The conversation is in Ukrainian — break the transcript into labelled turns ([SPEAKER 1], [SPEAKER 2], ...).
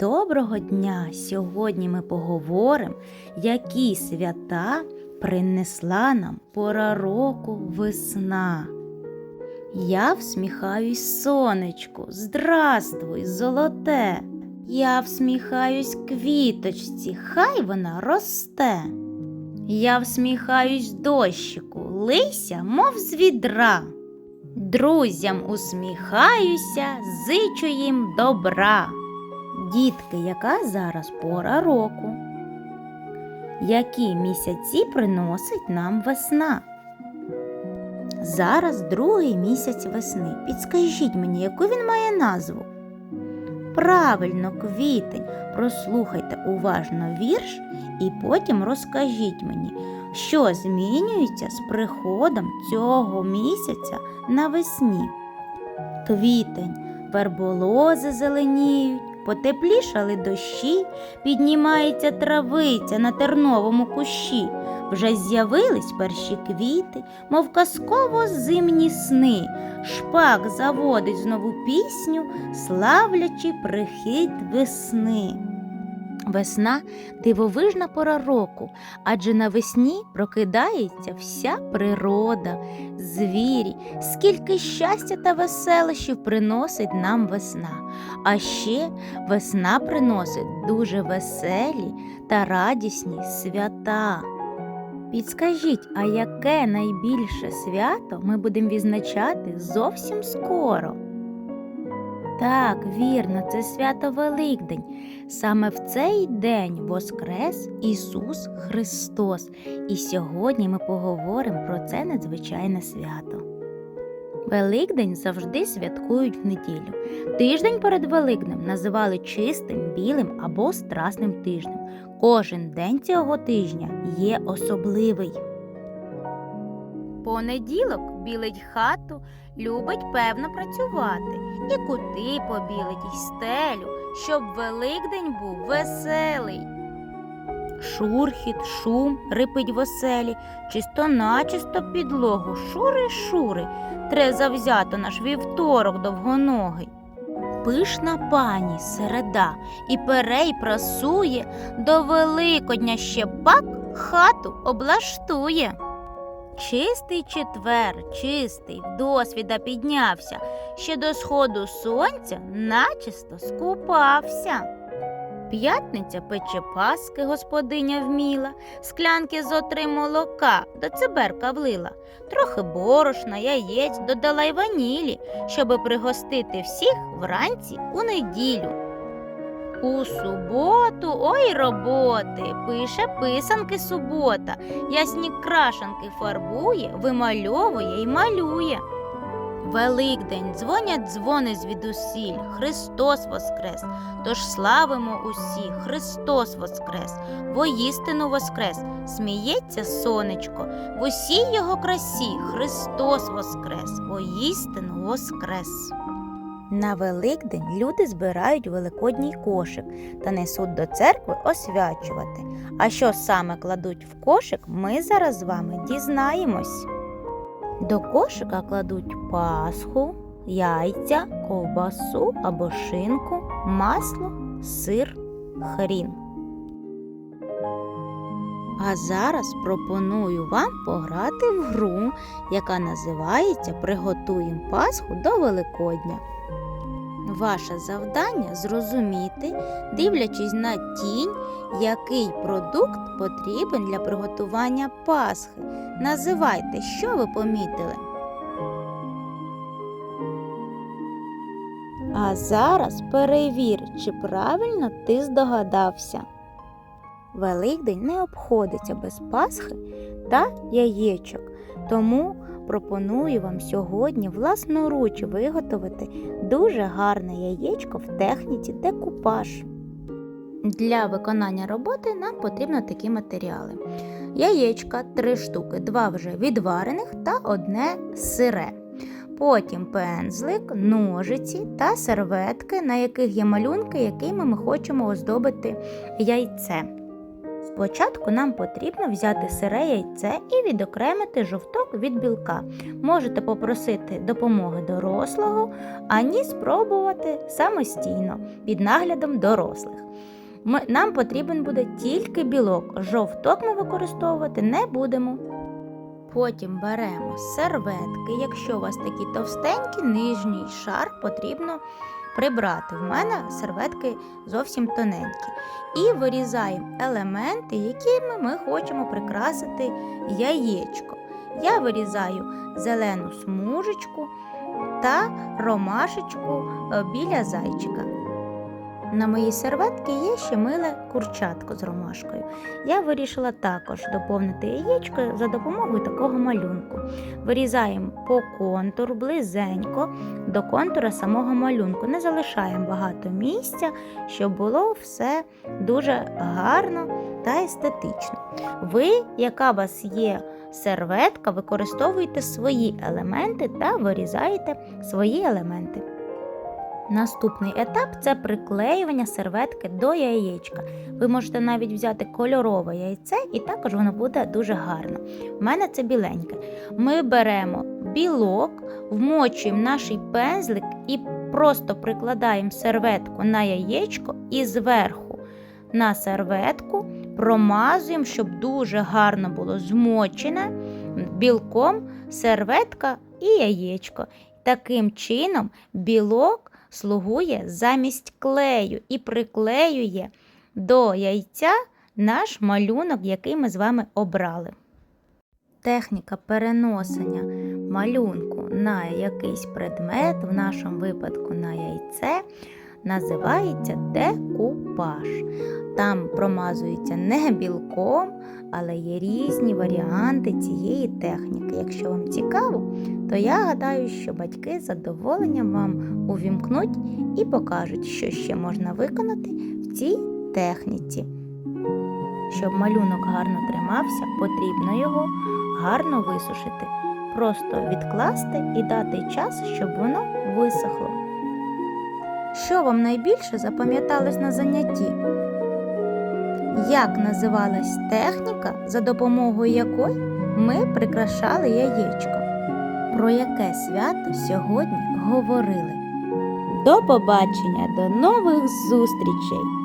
[SPEAKER 1] Доброго дня! Сьогодні ми поговоримо, які свята принесла нам пора року весна. Я всміхаюсь сонечку, здравствуй, золоте. Я всміхаюсь квіточці, хай вона росте. Я всміхаюсь дощику, лися, мов з відра. Друзям усміхаюся, зичу їм добра. Дітки, яка зараз пора року? Які місяці приносить нам весна? Зараз другий місяць весни. Підскажіть мені, яку він має назву? Правильно, квітень. Прослухайте уважно вірш і потім розкажіть мені, що змінюється з приходом цього місяця навесні. Квітень, верболози зеленіють, потеплішали дощі, піднімається травиця на терновому кущі. Вже з'явились перші квіти, мов казково зимні сни. Шпак заводить знову пісню, славлячи прихід весни. Весна дивовижна пора року, адже навесні прокидається вся природа, звірі, скільки щастя та веселощів приносить нам весна. А ще весна приносить дуже веселі та радісні свята. Підскажіть, а яке найбільше свято ми будемо відзначати зовсім скоро? Так, вірно, це свято Великдень. Саме в цей день воскрес Ісус Христос. І сьогодні ми поговоримо про це надзвичайне свято. Великдень завжди святкують в неділю. Тиждень перед Великднем називали чистим, білим або страсним тижнем. Кожен день цього тижня є особливий. Понеділок білить хату, любить певно працювати, і кути побілить, і стелю, щоб Великдень був веселий. Шурхіт, шум рипить в оселі, чисто начисто підлогу, шури, шури, тре завзято наш вівторок довгоногий. Пишна пані середа і перей прасує, до Великодня ще пак хату облаштує. Чистий четвер, чистий, досвіда піднявся, ще до сходу сонця начисто скупався. П'ятниця пече паски господиня вміла, склянки зо три молока до циберка влила, трохи борошна, яєць додала й ванілі, щоби пригостити всіх вранці у неділю. У суботу ой роботи, пише писанки субота, ясні крашанки фарбує, вимальовує й малює. Великдень дзвонять дзвони звідусіль, Христос Воскрес, тож славимо усі, Христос Воскрес, воістину Воскрес, сміється сонечко, в усій його красі Христос Воскрес, воістину Воскрес. На Великдень люди збирають великодній кошик та несуть до церкви освячувати. А що саме кладуть в кошик, ми зараз з вами дізнаємось. До кошика кладуть пасху, яйця, ковбасу або шинку, масло, сир, хрін. А зараз пропоную вам пограти в гру, яка називається Приготуємо Пасху до Великодня. Ваше завдання зрозуміти, дивлячись на тінь, який продукт потрібен для приготування Пасхи. Називайте, що ви помітили. А зараз перевір, чи правильно ти здогадався. Великдень не обходиться без Пасхи та яєчок, тому пропоную вам сьогодні власноруч виготовити дуже гарне яєчко в техніці декупаж. Для виконання роботи нам потрібно такі матеріали: яєчка 3 штуки, 2 вже відварених та одне сире. Потім пензлик, ножиці та серветки, на яких є малюнки, якими ми хочемо оздобити яйце. Спочатку нам потрібно взяти сире яйце і відокремити жовток від білка. Можете попросити допомоги дорослого, ані спробувати самостійно під наглядом дорослих. Нам потрібен буде тільки білок. Жовток ми використовувати не будемо. Потім беремо серветки. Якщо у вас такі товстенькі, нижній шар потрібно прибрати. В мене серветки зовсім тоненькі. І вирізаємо елементи, якими ми хочемо прикрасити яєчко. Я вирізаю зелену смужечку та ромашечку е, біля зайчика. На моїй серветці є ще миле курчатко з ромашкою. Я вирішила також доповнити яєчко за допомогою такого малюнку. Вирізаємо по контуру близенько до контура самого малюнку. Не залишаємо багато місця, щоб було все дуже гарно та естетично. Ви, яка у вас є серветка, використовуєте свої елементи та вирізаєте свої елементи. Наступний етап це приклеювання серветки до яєчка. Ви можете навіть взяти кольорове яйце, і також воно буде дуже гарно. У мене це біленьке. Ми беремо білок, вмочуємо наш пензлик і просто прикладаємо серветку на яєчко і зверху на серветку промазуємо, щоб дуже гарно було змочене білком серветка і яєчко. Таким чином білок слугує замість клею і приклеює до яйця наш малюнок, який ми з вами обрали. Техніка переносення малюнку на якийсь предмет, в нашому випадку на яйце, називається декупаж. Там промазується не білком, але є різні варіанти цієї техніки. Якщо вам цікаво, то я гадаю, що батьки з задоволенням вам увімкнуть і покажуть, що ще можна виконати в цій техніці. Щоб малюнок гарно тримався, потрібно його гарно висушити. Просто відкласти і дати час, щоб воно висохло. Що вам найбільше запам'яталось на занятті? Як називалась техніка, за допомогою якої ми прикрашали яєчко? Про яке свято сьогодні говорили? До побачення, до нових зустрічей!